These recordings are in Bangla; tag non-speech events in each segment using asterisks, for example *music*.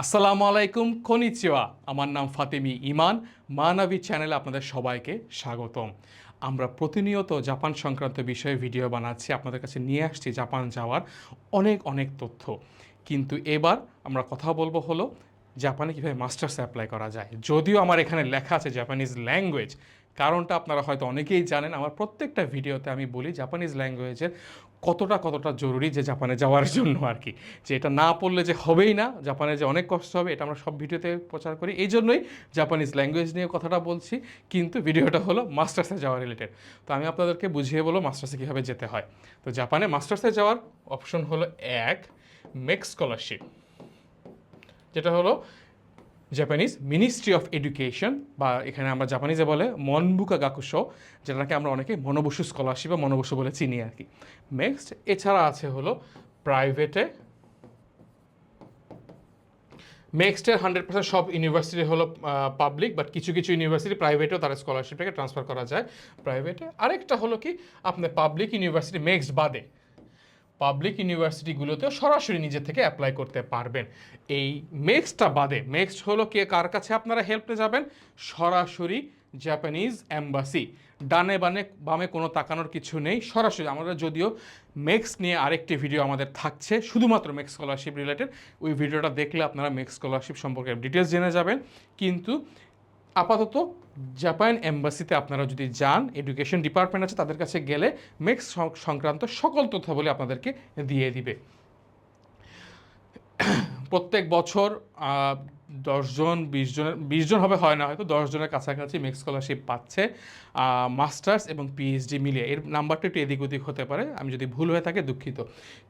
আসসালামু আলাইকুম, কনিচিওয়া। আমার নাম ফাতেমি ইমান। মানবী চ্যানেলে আপনাদের সবাইকে স্বাগতম। আমরা প্রতিনিয়ত জাপান সংক্রান্ত বিষয়ে ভিডিও বানাচ্ছি, আপনাদের কাছে নিয়ে আসছি জাপান যাওয়ার অনেক অনেক তথ্য। কিন্তু এবার আমরা কথা বলব হলো জাপানে কীভাবে মাস্টার্স অ্যাপ্লাই করা যায়। যদিও আমার এখানে লেখা আছে জাপানিজ ল্যাঙ্গুয়েজ, কারণটা আপনারা হয়তো অনেকেই জানেন। আমার প্রত্যেকটা ভিডিওতে আমি বলি জাপানিজ ল্যাঙ্গুয়েজের কতটা কতটা জরুরি যে জাপানে যাওয়ার জন্য আর কি। যে এটা না পড়লে যে হবেই না, জাপানে যে অনেক কষ্ট হবে, এটা আমরা সব ভিডিওতে প্রচার করি। এই জন্যই জাপানিজ ল্যাঙ্গুয়েজ নিয়ে কথাটা বলছি, কিন্তু ভিডিওটা হলো মাস্টার্সে যাওয়া রিলেটেড তো আমি আপনাদেরকে বুঝিয়ে বলব মাস্টার্সে কীভাবে যেতে হয়। তো জাপানে মাস্টার্সে যাওয়ার অপশন হলো এক মেক স্কলারশিপ। যেটা হলো জাপানিজ মিনিস্ট্রি অফ এডুকেশন বা এখানে আমরা জাপানিজে বলে মনবুকা গাকুশো যেটাকে আমরা অনেকে মনোবসু স্কলারশিপ বা মনোবসু বলে চিনি আর কি। নেক্সট এছাড়া আছে হলো প্রাইভেটে নেক্সটের হান্ড্রেড পার্সেন্ট সব ইউনিভার্সিটি হলো পাবলিক বাট কিছু কিছু ইউনিভার্সিটি প্রাইভেটেও তার স্কলারশিপটাকে ট্রান্সফার করা যায়। প্রাইভেটে আরেকটা হলো কি, আপনার পাবলিক ইউনিভার্সিটি নেক্সট বাদে। পাবলিক ইউনিভার্সিটিগুলোতেও সরাসরি নিজে থেকে অ্যাপ্লাই করতে পারবেন। এই মেক্সটা বাদে মেক্সট হলো কে, কার কাছে আপনারা হেল্পে যাবেন? সরাসরি জাপানিজ অ্যাম্বাসি ডানে বানে, বামে কোনো তাকানোর কিছু নেই, সরাসরি। আমরা যদিও মেক্স নিয়ে আরেকটি ভিডিও আমাদের থাকছে, শুধুমাত্র মেক্স স্কলারশিপ রিলেটেড ওই ভিডিওটা দেখলে আপনারা মেক্স স্কলারশিপ সম্পর্কে ডিটেলস জেনে যাবেন। কিন্তু আপাতত জাপান এম্বাসিতে আপনারা যদি যান, এডুকেশন ডিপার্টমেন্ট আছে, তাদের কাছে গেলে মেক্স সংক্রান্ত সকল তথ্যাবলী আপনাদেরকে দিয়ে দিবে। প্রত্যেক বছর দশজন, বিশ জনের, বিশ জন হবে, হয় না, হয়তো দশ জনের কাছাকাছি মেক্স স্কলারশিপ পাচ্ছে মাস্টার্স এবং পিএইচডি মিলিয়ে। এর নাম্বারটা একটু এদিক ওদিক হতে পারে, আমি যদি ভুল হয়ে থাকে, দুঃখিত।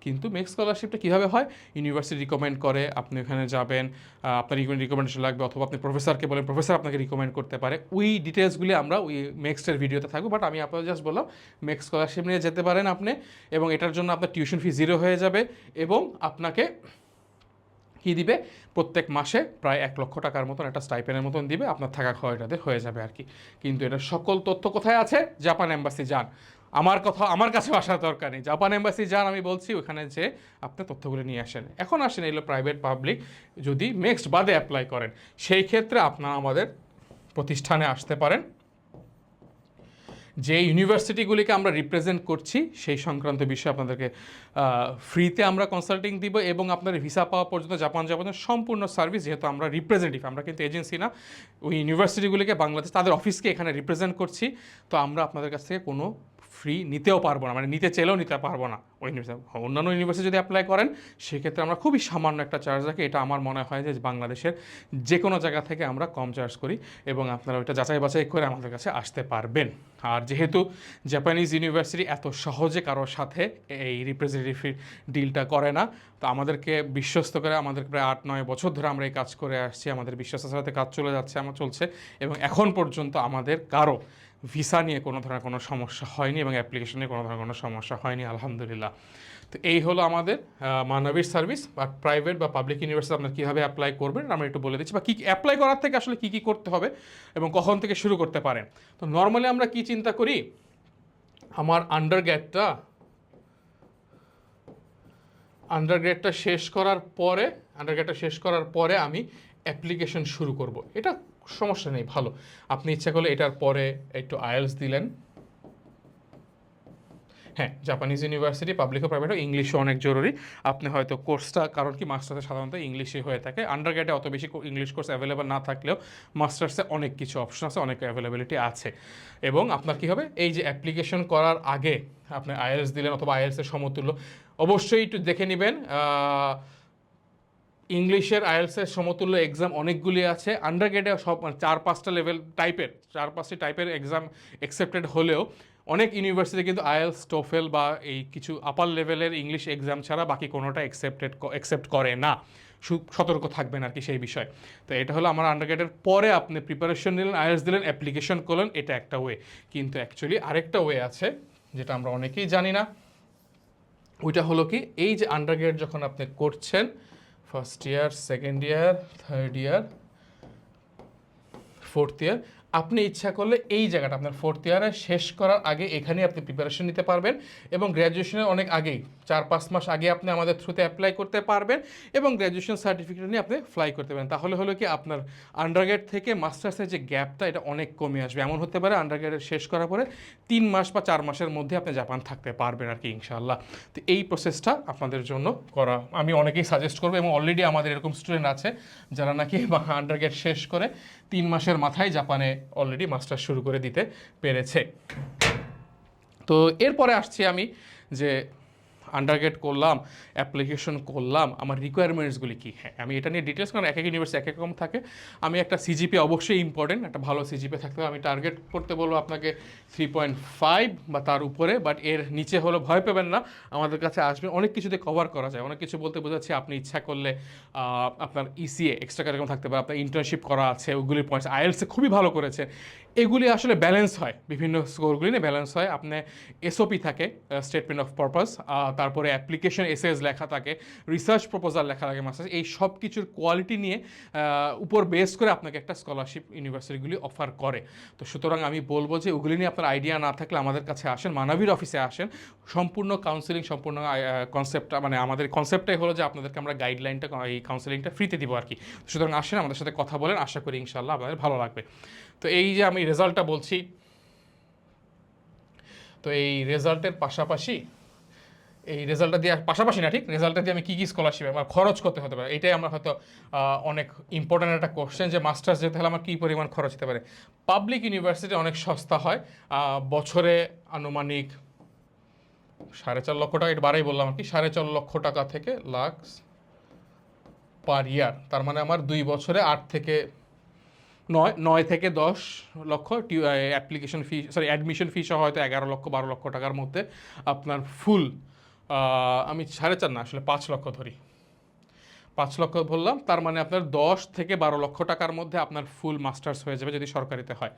কিন্তু মেক্স স্কলারশিপটা কীভাবে হয়? ইউনিভার্সিটি রিকমেন্ড করে, আপনি ওখানে যাবেন আপনার রিকমেন্ডেশন লাগবে, অথবা আপনি প্রফেসরকে বলেন প্রফেসর আপনাকে রিকমেন্ড করতে পারে। ওই ডিটেলসগুলি আমরা ওই নেক্সটের ভিডিওতে থাকব বাট আমি আপনাদের জাস্ট বললাম মেক্স স্কলারশিপ নিয়ে যেতে পারেন আপনি, এবং এটার জন্য আপনার টিউশন ফি জিরো হয়ে যাবে, এবং আপনাকে কি দিবে? প্রত্যেক মাসে প্রায় এক লক্ষ টাকার মতন একটা স্টাইপেনের মতন দিবে, আপনার থাকা খাওয়াটাতে হয়ে যাবে আর কি। কিন্তু এটার সকল তথ্য কোথায় আছে? জাপান এম্বাসি যান। আমার কথা, আমার কাছে আসার দরকার নেই। জাপান এম্বাসি যান, আমি বলছি ওখানে যে আপনি তথ্যগুলো নিয়ে আসেন। এখন আসেন এগুলো প্রাইভেট পাবলিক যদি নেক্সট বাদে অ্যাপ্লাই করেন, সেই ক্ষেত্রে আপনারা আমাদের প্রতিষ্ঠানে আসতে পারেন। যে ইউনিভার্সিটিগুলিকে আমরা রিপ্রেজেন্ট করছি, সেই সংক্রান্ত বিষয়ে আপনাদেরকে ফ্রিতে আমরা কনসাল্টিং দিব এবং আপনার ভিসা পাওয়া পর্যন্ত জাপান যাপনের সম্পূর্ণ সার্ভিস যেহেতু আমরা রিপ্রেজেন্টেটিভ আমরা কিন্তু এজেন্সি না, ওই ইউনিভার্সিটিগুলিকে বাংলাদেশ, তাদের অফিসকে এখানে রিপ্রেজেন্ট করছি। তো আমরা আপনাদের কাছ থেকে কোনো ফ্রি নিতেও পারব না মানে নিতে চেলেও নিতে পারব না ওই ইউনিভার্সিটি অন্যান্য ইউনিভার্সিটি যদি অ্যাপ্লাই করেন, সেক্ষেত্রে আমরা খুবই সামান্য একটা চার্জ রাখি। এটা আমার মনে হয় যে বাংলাদেশের যে কোনো জায়গা থেকে আমরা কম চার্জ করি এবং আপনারা ওইটা যাচাই বাছাই করে আমাদের কাছে আসতে পারবেন। আর যেহেতু জাপানিজ ইউনিভার্সিটি এত সহজে কারোর সাথে এই রিপ্রেজেন্টেটিভ ডিলটা করে না, তো আমাদেরকে বিশ্বস্ত করে আমাদের প্রায় আট নয় বছর ধরে আমরা এই কাজ করে আসছি। আমাদের বিশ্বস্তের সাথে কাজ চলে যাচ্ছে, আমার চলছে এবং এখন পর্যন্ত আমাদের কারও ভিসা নিয়ে কোনো ধরনের কোনো সমস্যা হয়নি এবং অ্যাপ্লিকেশন কোনো ধরনের কোনো সমস্যা হয়নি আলহামদুলিল্লাহ। তো এই হলো আমাদের আহ, মানবীর সার্ভিস বা প্রাইভেট বা পাবলিক ইউনিভার্সিটি আপনার কীভাবে অ্যাপ্লাই করবেন আমরা একটু বলে দিচ্ছি বা কী অ্যাপ্লাই করার থেকে আসলে কী কী করতে হবে এবং কখন থেকে শুরু করতে পারেন। তো নর্মালি আমরা কি চিন্তা করি আমার আন্ডার গ্যাটটা আন্ডারগ্রেডটা শেষ করার পরে আন্ডারগ্রেডটা শেষ করার পরে আমি অ্যাপ্লিকেশন শুরু করব। এটা সমস্যা নেই, ভালো। আপনি ইচ্ছা করলে এটার পরে একটু আয়েলস দিলেন। হ্যাঁ জাপানিজ ইউনিভার্সিটি পাবলিক ও প্রাইভেটও ইংলিশও অনেক জরুরি। আপনি হয়তো কোর্সটা কারণ কি মাস্টার্সে সাধারণত ইংলিশে হয়ে থাকে। আন্ডার আন্ডারগ্রেডে অত বেশি ইংলিশ কোর্স অ্যাভেলেবেল না থাকলেও মাস্টার্সে অনেক কিছু অপশন আছে, অনেক অ্যাভেলেবিলিটি আছে। এবং আপনার কি হবে? এই যে অ্যাপ্লিকেশন করার আগে আপনি আইএলস দিলেন অথবা আইএলসের সমতুল্য, অবশ্যই একটু দেখে নেবেন। ইংলিশের আইএলসের সমতুল্য এক্সাম অনেকগুলি আছে। আন্ডারগ্রেডে সব মানে চার পাঁচটা লেভেল টাইপের চার পাঁচটি টাইপের এক্সাম অ্যাকসেপ্টেড হলেও অনেক ইউনিভার্সিটি কিন্তু আইএলস টোফেল বা এই কিছু আপার লেভেলের ইংলিশ এক্সাম ছাড়া বাকি কোনোটা অ্যাকসেপ্টেড অ্যাকসেপ্ট করে না। সু- সতর্ক থাকবেন আর কি সেই বিষয়। তো এটা হলো আমার আন্ডারগ্রেডের পরে আপনি প্রিপারেশন নিলেন, আইএলস দিলেন অ্যাপ্লিকেশন করলেন, এটা একটা ওয়ে কিন্তু অ্যাকচুয়ালি আরেকটা ওয়ে আছে, যেটা আমরা অনেকেই জানি না। ওইটা হলো কি, এই যে আন্ডারগ্রেড যখন আপনি করছেন first year second year third year fourth year আপনি ইচ্ছা করলে এই জায়গাটা আপনার ফোর্থ ইয়ারে শেষ করার আগে এখানে আপনি প্রিপারেশন নিতে পারবেন এবং গ্র্যাজুয়েশনের অনেক আগেই, চার পাঁচ মাস আগে আপনি আমাদের থ্রুতে অ্যাপ্লাই করতে পারবেন এবং গ্র্যাজুয়েশন সার্টিফিকেট নিয়ে আপনি ফ্লাই করতে পারেন তাহলে হলো কি আপনার আন্ডারগ্রেড থেকে মাস্টার্সের যে গ্যাপটা এটা অনেক কমে আসবে। এমন হতে পারে আন্ডারগ্রেডের শেষ করার পরে তিন মাস বা চার মাসের মধ্যে আপনি জাপান থাকতে পারবেন আর কি ইনশাআল্লাহ। তো এই প্রসেসটা আপনাদের জন্য করা, আমি অনেকেই সাজেস্ট করব এবং অলরেডি আমাদের এরকম স্টুডেন্ট আছে, যারা নাকি *laughs* আন্ডারগ্রেড শেষ করে তিন মাসের মাথায় জাপানে অলরেডি মাস্টার শুরু করে দিতে পেরেছে। তো এরপরে আসছি আমি যে আন্ডারগ্রেড করলাম অ্যাপ্লিকেশন করলাম, আমার রিকোয়ারমেন্টসগুলি কী? হ্যাঁ আমি এটা নিয়ে ডিটেলস কারণ এক এক ইউনিভার্সিটি এক এক রকম থাকে। আমি একটা সিজিপি অবশ্যই ইম্পর্টেন্ট একটা ভালো সিজিপি থাকতে হবে। আমি টার্গেট করতে বলব আপনাকে থ্রি পয়েন্ট ফাইভ বা তার উপরে বাট এর নিচে হলো ভয় পাবেন না। আমাদের কাছে আসবে। অনেক কিছুতে কভার করা যায়। অনেক কিছু বলতে বোঝাচ্ছি, আপনি ইচ্ছা করলে আপনার ইসিএ এক্সট্রা কারিকুলাম থাকতে পারে, আপনার ইন্টার্নশিপ করা আছে, ওগুলির পয়েন্টস আইএলসে খুবই ভালো করেছে। এগুলি আসলে ব্যালেন্স হয়। বিভিন্ন স্কোরগুলি নিয়ে ব্যালেন্স হয়। আপনি এসওপি থাকে স্টেটমেন্ট অফ পারপাস তারপরে অ্যাপ্লিকেশন এসএস লেখা থাকে রিসার্চ প্রপোজাল লেখা থাকে মাস্টার্স এই সব কিছুর কোয়ালিটি নিয়ে উপর বেস করে আপনাকে একটা স্কলারশিপ ইউনিভার্সিটিগুলি অফার করে। তো সুতরাং আমি বলব যে ওগুলি নিয়ে আপনার আইডিয়া না থাকলে আমাদের কাছে আসেন, মানবীর অফিসে আসেন। সম্পূর্ণ কাউন্সিলিং সম্পূর্ণ কনসেপ্টটা মানে আমাদের কনসেপ্টটাই হলো যে আপনাদেরকে আমরা গাইডলাইনটা এই কাউন্সিলিংটা ফ্রিতে দিব আর কি। সুতরাং আসেন, আমাদের সাথে কথা বলেন, আশা করি ইনশাল্লাহ আপনাদের ভালো লাগবে। তো এই যে আমি রেজাল্টটা বলছি, তো এই রেজাল্টের পাশাপাশি এই রেজাল্টটা দিয়ে পাশাপাশি না, ঠিক? রেজাল্টটা দিয়ে আমি কী কী স্কলারশিপ আমার খরচ করতে হতে পারে। এটাই আমার হয়তো অনেক ইম্পর্ট্যান্ট একটা কোশ্চেন যে মাস্টার্স যেতে হলে আমার কী পরিমাণ খরচ হতে পারে। পাবলিক ইউনিভার্সিটি অনেক সস্তা হয়। বছরে আনুমানিক সাড়ে চার লক্ষ টাকা, এটা বারেই বললাম আর কি, সাড়ে চার লক্ষ টাকা থেকে লাখ পার ইয়ার তার মানে আমার দুই বছরে আট থেকে নয় নয় থেকে দশ লক্ষ application fee sorry admission fee সহ হয়তো এগারো লক্ষ, বারো লক্ষ টাকার মধ্যে আপনার ফুল আমি সাড়ে চার না, আসলে পাঁচ লক্ষ ধরি। পাঁচ লক্ষ বললাম, তার মানে আপনার দশ থেকে বারো লক্ষ টাকার মধ্যে আপনার ফুল মাস্টার্স হয়ে যাবে যদি সরকারিতে হয়।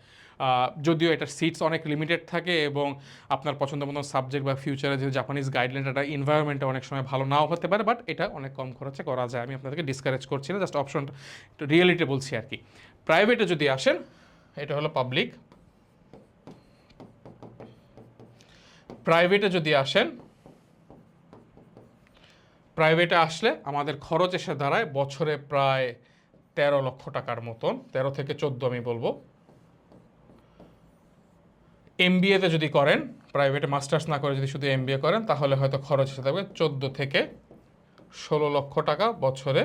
যদিও এটার সিটস অনেক লিমিটেড থাকে এবং আপনার পছন্দ মতো সাবজেক্ট বা ফিউচারে যে জাপানিজ গাইডলাইন এটা ইনভায়রনমেন্টটা অনেক সময় ভালো নাও হতে পারে বাট এটা অনেক কম খরচে করা যায়। আমি আপনাদেরকে ডিসকারেজ করছি না জাস্ট অপশনটা রিয়েলিটি বলছি আর কি। প্রাইভেটে যদি আসেন, এটা হলো পাবলিক প্রাইভেটে যদি আসেন প্রাইভেটে আসলে আমাদের খরচ এসে দাঁড়ায় বছরে প্রায় তেরো লক্ষ টাকার মতন, তেরো থেকে চোদ্দ আমি বলব। এম এমবিএতে যদি করেন প্রাইভেটে মাস্টার্স না করে যদি শুধু এমবিএ করেন, তাহলে হয়তো খরচ এসে থাকবে চোদ্দ থেকে ষোলো লক্ষ টাকা বছরে।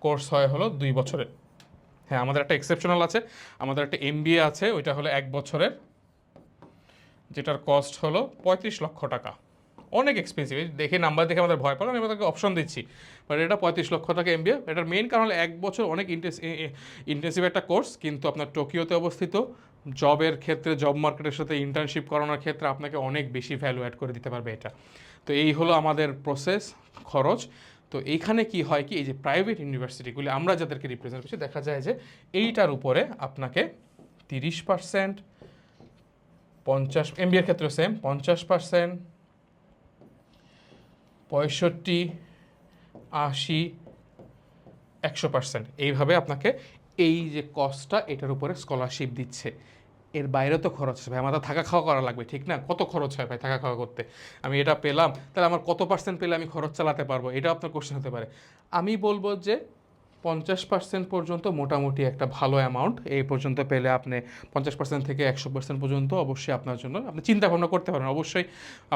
কোর্স হয় হলো দুই বছরে। হ্যাঁ আমাদের একটা এক্সেপশনাল আছে, আমাদের একটা এমবিএ আছে, ওইটা হলো এক বছরের, যেটার কস্ট হলো পঁয়ত্রিশ লক্ষ টাকা। অনেক এক্সপেন্সিভ দেখে নাম্বার দেখে আমাদের ভয় পাবে আমি আপনাকে অপশন দিচ্ছি। বাট এটা পঁয়ত্রিশ লক্ষ টাকা এমবিএ এটার মেন কারণ হলো এক বছর অনেক ইন্টেন্সিভ একটা কোর্স কিন্তু আপনার টোকিওতে অবস্থিত। জবের ক্ষেত্রে জব মার্কেটের সাথে ইন্টার্নশিপ করানোর ক্ষেত্রে আপনাকে অনেক বেশি ভ্যালু অ্যাড করে দিতে পারবে এটা। তো এই হলো আমাদের প্রসেস খরচ। তো এইখানে কি হয় কি, এই যে প্রাইভেট ইউনিভার্সিটিগুলি আমরা যাদেরকে রিপ্রেজেন্ট করছি, দেখা যায় যে এইটার উপরে আপনাকে তিরিশ পার্সেন্ট পঞ্চাশ এমবিএর ক্ষেত্রে সেম পঞ্চাশ পার্সেন্ট পঁয়ষট্টি, আশি, একশো পার্সেন্ট এইভাবে আপনাকে এই যে কস্টটা এটার উপরে স্কলারশিপ দিচ্ছে। এর বাইরে তো খরচ হবে আমার থাকা খাওয়া করা লাগবে, ঠিক না? কত খরচ হয় ভাই থাকা খাওয়া করতে? আমি এটা পেলাম, তাহলে আমার কত পার্সেন্ট পেলে আমি খরচ চালাতে পারব? এটা আপনার কোশ্চেন হতে পারে। আমি বলব যে পঞ্চাশ পার্সেন্ট পর্যন্ত মোটামুটি একটা ভালো অ্যামাউন্ট এই পর্যন্ত পেলে আপনি পঞ্চাশ পার্সেন্ট থেকে একশো পার্সেন্ট পর্যন্ত অবশ্যই আপনার জন্য আপনি চিন্তা ভাবনা করতে পারেন। অবশ্যই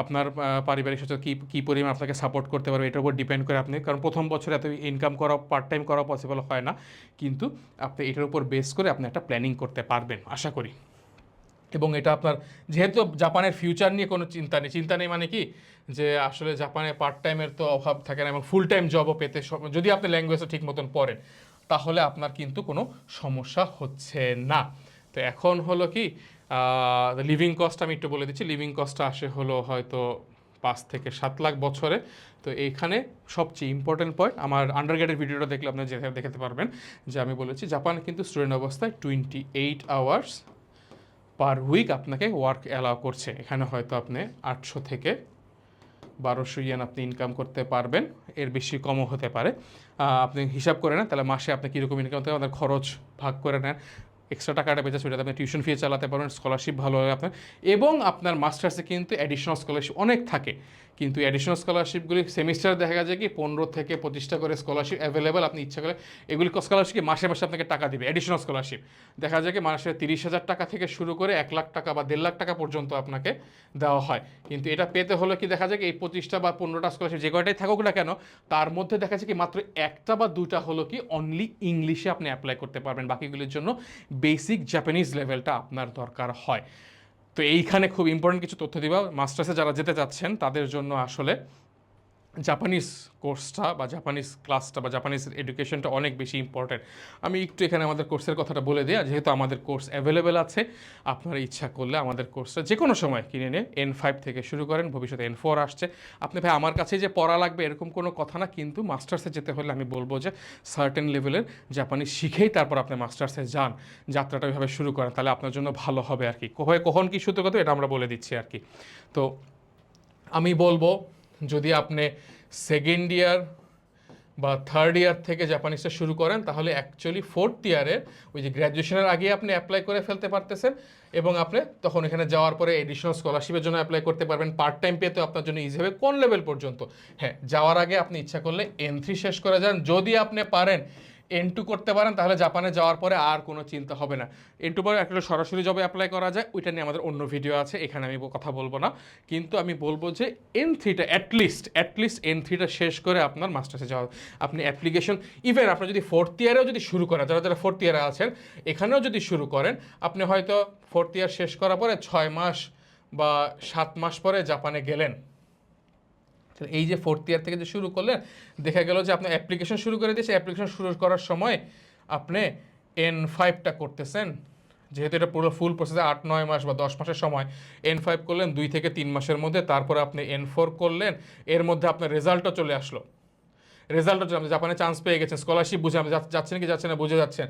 আপনার পারিবারিক সাথে কী কী পরিমাণ আপনাকে সাপোর্ট করতে পারবে এটার উপর ডিপেন্ড করে আপনি, কারণ প্রথম বছর এত ইনকাম করা পার্ট টাইম করা পসিবল হয় না। কিন্তু আপনি এটার উপর বেস করে আপনি একটা প্ল্যানিং করতে পারবেন, আশা করি। এবং এটা আপনার, যেহেতু জাপানের ফিউচার নিয়ে কোনো চিন্তা নেই চিন্তা নেই মানে কি? যে আসলে জাপানে পার্ট টাইমের তো অভাব থাকে না এবং ফুল টাইম জবও পেতে যদি আপনি ল্যাঙ্গুয়েজটা ঠিক মতন পড়েন, তাহলে আপনার কিন্তু কোনো সমস্যা হচ্ছে না। তো এখন হলো কি লিভিং কস্ট আমি একটু বলে দিচ্ছি লিভিং কস্টটা আসে হলো হয়তো পাঁচ থেকে সাত লাখ বছরে। তো এইখানে সবচেয়ে ইম্পর্টেন্ট পয়েন্ট আমার আন্ডারগ্রেডের ভিডিওটা দেখলে আপনি দেখাতে পারবেন, যে আমি বলেছি জাপান কিন্তু স্টুডেন্ট অবস্থায় twenty eight hours per week আপনাকে ওয়ার্ক অ্যালাউ করছে। এখানে হয়তো আপনি আটশো থেকে বারোশো ইয়ান আপনি ইনকাম করতে পারবেন, এর বেশি কমও হতে পারে। আপনি হিসাব করে নেন, তাহলে মাসে আপনি কীরকম ইনকাম আমাদের খরচ ভাগ করে নেন। এক্সট্রা টাকাটা বেঁচে সেটাতে আপনি টিউশন ফি চালাতে পারেন স্কলারশিপ ভালো হবে আপনার। এবং আপনার মাস্টার্সে কিন্তু অ্যাডিশনাল স্কলারশিপ অনেক থাকে। কিন্তু অ্যাডিশনাল স্কলারশিপগুলি সেমিস্টার দেখা যায় কি পনেরো থেকে পঁচিশটা করে স্কলারশিপ অ্যাভেলেবেল আপনি ইচ্ছা করে এগুলি স্কলারশিপ মাসে মাসে আপনাকে টাকা দেবে অ্যাডিশনাল স্কলারশিপ দেখা যায় কি মাসে তিরিশ হাজার টাকা থেকে শুরু করে এক লাখ টাকা বা দেড় লাখ টাকা পর্যন্ত আপনাকে দেওয়া হয়। কিন্তু এটা পেতে হলে কি দেখা যায় কি এই পঁচিশটা বা পনেরোটা স্কলারশিপ যে কয়টাই থাকুক না কেন, তার মধ্যে দেখা যায় কি মাত্র একটা বা দুটা হলো কি অনলি ইংলিশে আপনি অ্যাপ্লাই করতে পারবেন বাকিগুলির জন্য। বেসিক জাপানিজ লেভেলটা আপনার দরকার হয়। তো এইখানে খুব ইম্পর্টেন্ট কিছু তথ্য দিবা। মাস্টার্সে যারা যেতে চাচ্ছেন, তাদের জন্য আসলে জাপানিজ কোর্সটা বা জাপানিজ ক্লাসটা বা জাপানিজ এডুকেশনটা অনেক বেশি ইম্পর্ট্যান্ট আমি একটু এখানে আমাদের কোর্সের কথাটা বলে দিই যেহেতু আমাদের কোর্স অ্যাভেলেবেল আছে, আপনারা ইচ্ছা করলে আমাদের কোর্সটা যে কোনো সময় কিনে নিয়ে এন ফাইভ থেকে শুরু করেন, ভবিষ্যতে এন ফোর আসছে। আপনি ভাই, আমার কাছে যে পড়া লাগবে এরকম কোনো কথা না, কিন্তু মাস্টার্সে যেতে হলে আমি বলব যে সার্টেন লেভেলের জাপানি শিখেই তারপর আপনি মাস্টার্সে যান, যাত্রাটা ওইভাবে শুরু করেন, তাহলে আপনার জন্য ভালো হবে আর কি। কখন কখন কী সূত্র কথা এটা আমরা বলে দিচ্ছি আর কি। তো আমি বলব যদি আপনি সেকেন্ড ইয়ার বা থার্ড ইয়ার থেকে জাপানিজটা শুরু করেন, তাহলে অ্যাকচুয়ালি ফোর্থ ইয়ারের ওই যে গ্র্যাজুয়েশনের আগে আপনি অ্যাপ্লাই করে ফেলতে পারতেছেন এবং আপনি তখন এখানে যাওয়ার পরে এডিশনাল স্কলারশিপের জন্য অ্যাপ্লাই করতে পারবেন। পার্ট টাইম পেতে আপনার জন্য ইজি হবে কোন লেভেল পর্যন্ত? হ্যাঁ যাওয়ার আগে আপনি ইচ্ছা করলে এন থ্রি শেষ করে যান। যদি আপনি পারেন এন টু করতে পারেন, তাহলে জাপানে যাওয়ার পরে আর কোনো চিন্তা হবে না। এন্টু পরে একটা সরাসরি জবে অ্যাপ্লাই করা যায়, ওইটা নিয়ে আমাদের অন্য ভিডিও আছে, এখানে আমি কথা বলব না। কিন্তু আমি বলব যে এন থ্রিটা অ্যাটলিস্ট অ্যাটলিস্ট এন থ্রিটা শেষ করে আপনার মাস্টার্সে যাওয়া, আপনি অ্যাপ্লিকেশন ইভেন আপনি যদি ফোর্থ ইয়ারেও যদি শুরু করেন, যারা যারা ফোর্থ ইয়ারে আছেন, এখানেও যদি শুরু করেন, আপনি হয়তো ফোর্থ ইয়ার শেষ করার পরে ছয় মাস বা সাত মাস পরে জাপানে গেলেন। এই যে ফোর্থ ইয়ার থেকে যে শুরু করলেন, দেখা গেল যে আপনি অ্যাপ্লিকেশন শুরু করে দিয়েছে অ্যাপ্লিকেশন শুরু করার সময় আপনি এন ফাইভটা করতেছেন। যেহেতু এটা পুরো ফুল প্রসেসে আট, নয় মাস বা দশ মাসের সময়। এন ফাইভ করলেন দুই থেকে তিন মাসের মধ্যে, তারপরে আপনি এন ফোর করলেন, এর মধ্যে আপনার রেজাল্টও চলে আসলো। রেজাল্টও চলে জাপানে চান্স পেয়ে গেছেন স্কলারশিপ বুঝে আপনি যাচ্ছেন কি যাচ্ছেন না, বুঝে যাচ্ছেন।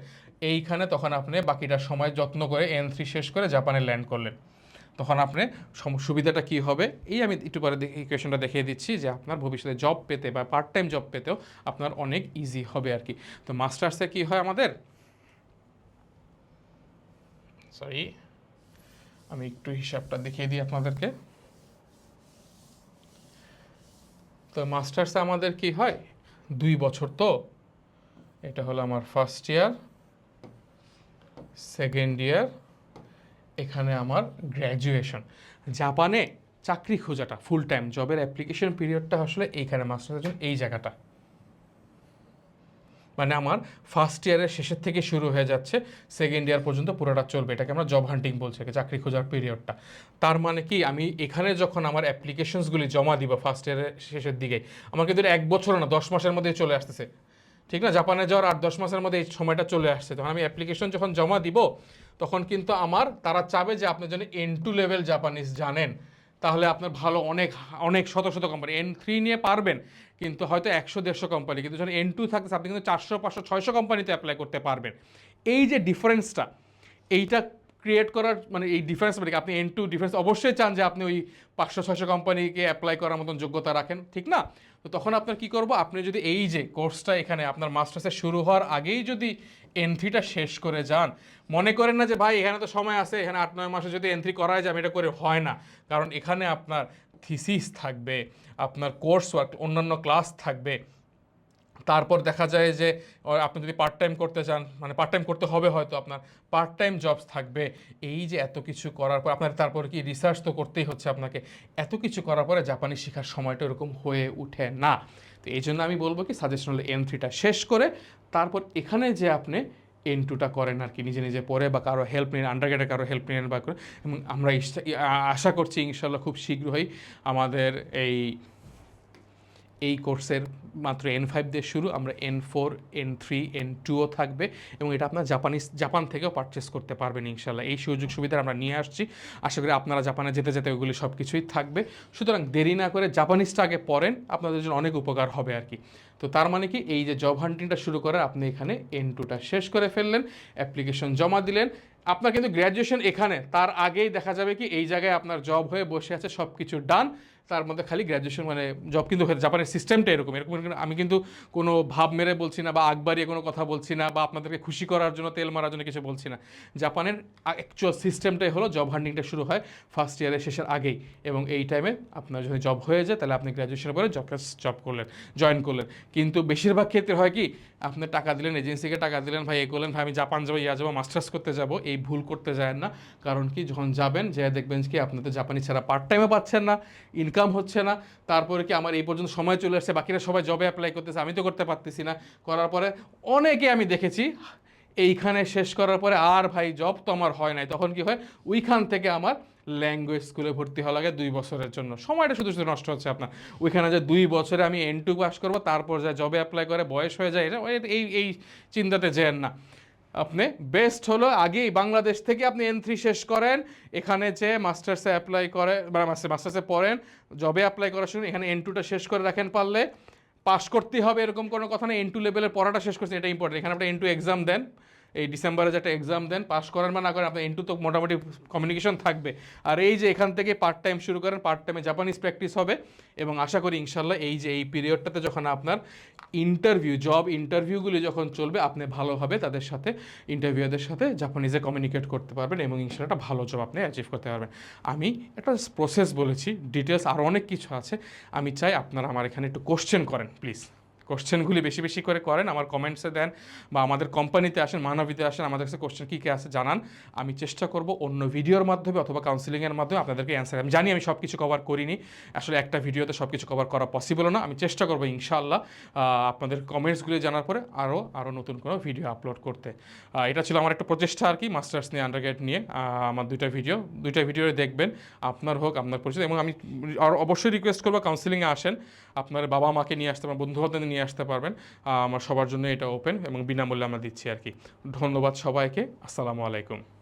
এইখানে তখন আপনি বাকিটা সময় যত্ন করে এন থ্রি শেষ করে জাপানে ল্যান্ড করলেন। তখন আপনি সুবিধাটা কি হবে? এই আমি একটু পরে ইকুয়েশনটা দেখিয়ে দিচ্ছি যে আপনার ভবিষ্যতে জব পেতে বা পার্ট টাইম জব পেতেও আপনার অনেক ইজি হবে আর কি। তো মাস্টার্সে কি হয় আমাদের? সরি আমি একটু হিসাবটা দেখিয়ে দিই আপনাদেরকে। তো মাস্টার্সে আমাদের কি হয়? দুই বছর তো। এটা হলো আমার ফার্স্ট ইয়ার সেকেন্ড ইয়ার এখানে আমার গ্র্যাজুয়েশন জাপানে চাকরি খোঁজাটা ফুল টাইম জবের অ্যাপ্লিকেশন পিরিয়ডটা আসলে এইখানে মাস্টার্সের জন্য এই জায়গাটা। মানে আমার ফার্স্ট ইয়ারের শেষের থেকে শুরু হয়ে যাচ্ছে সেকেন্ড ইয়ার পর্যন্ত পুরোটা চলবে। এটাকে আমরা জব হান্টিং বলছি চাকরি খোঁজার পিরিয়ডটা তার মানে কি, আমি এখানে যখন আমার অ্যাপ্লিকেশনসগুলি জমা দিব ফার্স্ট ইয়ারের শেষের দিকে, আমার কিন্তু এক বছর না, দশ মাসের মধ্যে চলে আসতেছে। ঠিক না? জাপানে যাওয়ার আট, দশ মাসের মধ্যে এই সময়টা চলে আসছে। তখন আমি অ্যাপ্লিকেশন যখন জমা দিব তখন কিন্তু আমার তারা চাবে যে আপনি যেন এন টু লেভেল জাপানিজ জানেন। তাহলে আপনার ভালো অনেক অনেক শত শত কোম্পানি এন থ্রি নিয়ে পারবেন, কিন্তু হয়তো একশো, দেড়শো কোম্পানি কিন্তু যখন এন টু থাকতে আপনি কিন্তু চারশো, পাঁচশো, ছয়শো কোম্পানিতে অ্যাপ্লাই করতে পারবেন। এই যে ডিফারেন্সটা এইটা ক্রিয়েট করার মানে এই ডিফারেন্স মানে আপনি এন টু ডিফারেন্স অবশ্যই চান যে আপনি ওই পাঁচশো, ছয়শো কোম্পানিকে অ্যাপ্লাই করার মতন যোগ্যতা রাখেন, ঠিক না? তো তখন আপনার কি করব? আপনি যদি এই যে কোর্সটা এখানে আপনার মাস্টার্সে শুরু হওয়ার আগেই যদি এন্ট্রিটা শেষ করে যান, মনে করেন না যে, ভাই, এখানে তো সময় আছে, এখানে আট, নয় মাসে যদি এন্ট্রি করা যায় আমি এটা করে হয় না। কারণ এখানে আপনার থিসিস থাকবে, আপনার কোর্স ওয়ার্ক অন্যান্য ক্লাস থাকবে। তারপর দেখা যায় যে আপনি যদি পার্ট টাইম করতে চান মানে পার্ট টাইম করতে হবে হয়তো আপনার পার্ট টাইম জবস থাকবে। এই যে এত কিছু করার পর, আপনার তারপর কি রিসার্চ তো করতেই হচ্ছে আপনাকে। এত কিছু করার পরে জাপানি শেখার সময়টা এরকম হয়ে ওঠে না। তো এই জন্য আমি বলব কি সাজেশন হলো এন থ্রিটা শেষ করে, তারপর এখানে যে আপনি এন টুটা করেন আর কি, নিজে নিজে পড়ে বা কারও হেল্প নিন আন্ডারগ্রেডে কারও হেল্প নিন বা এবং আমরা আশা করছি ইনশাল্লাহ খুব শীঘ্রই আমাদের এই এই কোর্সের মাত্র এন ফাইভ দিয়ে শুরু, আমরা N four N three N টুও থাকবে এবং এটা আপনার জাপানিজ জাপান থেকেও পারচেস করতে পারবেন ইনশাল্লাহ। এই সুযোগ সুবিধা আমরা নিয়ে আসছি। আশা করি আপনারা জাপানে যেতে যেতে ওগুলি সব কিছুই থাকবে। সুতরাং দেরি না করে জাপানিজটা আগে পড়েন, আপনাদের জন্য অনেক উপকার হবে আর কি। তো তার মানে কি, এই যে জব হান্টিংটা শুরু করে আপনি এখানে এন টুটা শেষ করে ফেললেন অ্যাপ্লিকেশন জমা দিলেন। আপনার কিন্তু গ্র্যাজুয়েশন এখানে, তার আগেই দেখা যাবে কি, এই জায়গায় আপনার জব হয়ে বসে আছে সব কিছু ডান তার মধ্যে খালি গ্র্যাজুয়েশন মানে জব কিন্তু জাপানের সিস্টেমটা এরকম। এরকম আমি কিন্তু কোনো ভাব মেরে বলছি না বা আগবাড়িয়ে কোনো কথা বলছি না বা আপনাদেরকে খুশি করার জন্য, তেল মারার জন্য কিছু বলছি না। জাপানের অ্যাকচুয়াল সিস্টেমটাই হলো জব হান্টিংটা শুরু হয় ফার্স্ট ইয়ারের শেষের আগেই। এবং এই টাইমে আপনার যদি জব হয়ে যায়, তাহলে আপনি গ্র্যাজুয়েশনের পরে জব জব করলেন জয়েন করলেন। কিন্তু বেশিরভাগ ক্ষেত্রে হয় কি, আপনি টাকা দিলেন এজেন্সিকে টাকা দিলেন, ভাই এ করলেন, ভাই আমি জাপান যাব, ইয়া যাব মাস্টার্স করতে যাব, এই ভুল করতে যায় না। কারণ কি, যখন যাবেন যে দেখবেন কি, আপনি তো জাপানি ছাড়া পার্ট টাইমে পাচ্ছেন না ইনকাম হচ্ছে না, তারপরে কি আমার এই পর্যন্ত সময় চলে আসছে, বাকিরা সবাই জবে অ্যাপ্লাই করতেছে, আমি তো করতে পারতেছি না। করার পরে অনেকে আমি দেখেছি, এইখানে শেষ করার পরে আর ভাই জব তো আমার হয় নাই। তখন কি হয়? ওইখান থেকে আমার ল্যাঙ্গুয়েজ স্কুলে ভর্তি হওয়া লাগে দুই বছরের জন্য। সময়টা শুধু শুধু নষ্ট হচ্ছে আপনার। ওইখানে যে দুই বছরে আমি এন টু পাস করব, তারপর যা জবে অ্যাপ্লাই করে, বয়স হয়ে যায়, এটা এই এই চিন্তাতে যেন না। আপনি বেস্ট হলো আগেই বাংলাদেশ থেকে আপনি এন থ্রি শেষ করেন। এখানে যে মাস্টার্সে অ্যাপ্লাই করে মাস্টার্সে পড়েন জবে অ্যাপ্লাই করার সময় এখানে এন্টুটা শেষ করে রাখেন পারলে। পাশ করতে হবে, এরকম কোনো কথা নেই। এন টু লেভেলের পড়াটা শেষ করছেন, এটা ইম্পর্টেন্ট এখানে আপনি এন টু এক্সাম দেন। এই ডিসেম্বরে যে একটা এক্সাম দেন পাস করেন বা না করেন, আপনার এন টু তো মোটামুটি কমিউনিকেশন থাকবে। আর এই যে এখান থেকে পার্ট টাইম শুরু করেন পার্ট টাইমে জাপানিজ প্র্যাকটিস হবে এবং আশা করি ইনশাল্লাহ এই যে এই পিরিয়ডটাতে যখন আপনার ইন্টারভিউ জব ইন্টারভিউগুলি যখন চলবে, আপনি ভালোভাবে তাদের সাথে ইন্টারভিউদের সাথে জাপানিজে কমিউনিকেট করতে পারবেন এবং ইনশাল্লাহ একটা ভালো জব আপনি অ্যাচিভ করতে পারবেন। আমি একটা প্রসেস বলেছি ডিটেলস আরও অনেক কিছু আছে। আমি চাই আপনারা আমার এখানে একটু কোশ্চেন করেন প্লিজ কোশ্চেনগুলি বেশি বেশি করে করেন, আমার কমেন্টসে দেন বা আমাদের কোম্পানিতে আসেন, মানবীতে আসেন, আমাদের কাছে কোশ্চেন কী কী আছে জানান। আমি চেষ্টা করব অন্য ভিডিওর মাধ্যমে অথবা কাউন্সিলিংয়ের মাধ্যমে আপনাদেরকে অ্যান্সার আমি জানি আমি সব কিছু কভার করিনি, আসলে একটা ভিডিওতে সব কিছু কভার করা পসিবল না, আমি চেষ্টা করব ইনশাআল্লাহ আপনাদের কমেন্টসগুলি জানার পরে আরও আরও নতুন কোনো ভিডিও আপলোড করতে। এটা ছিল আমার একটা প্রচেষ্টা আর কি মাস্টার্স নিয়ে আন্ডারগ্রেড নিয়ে আমার দুইটা ভিডিও দুইটা ভিডিও দেখবেন, আপনার হোক, আপনার পরিচিত, এবং আমি অবশ্যই রিকোয়েস্ট করব কাউন্সিলিংয়ে আসেন, আপনার বাবা মাকে নিয়ে আসতে পারবেন বন্ধু বান্ধব নিয়ে আসতে পারবেন। আমার সবার জন্য এটা ওপেন এবং বিনামূল্যে আমরা দিচ্ছি আর কি। ধন্যবাদ সবাইকে। আসসালামু আলাইকুম।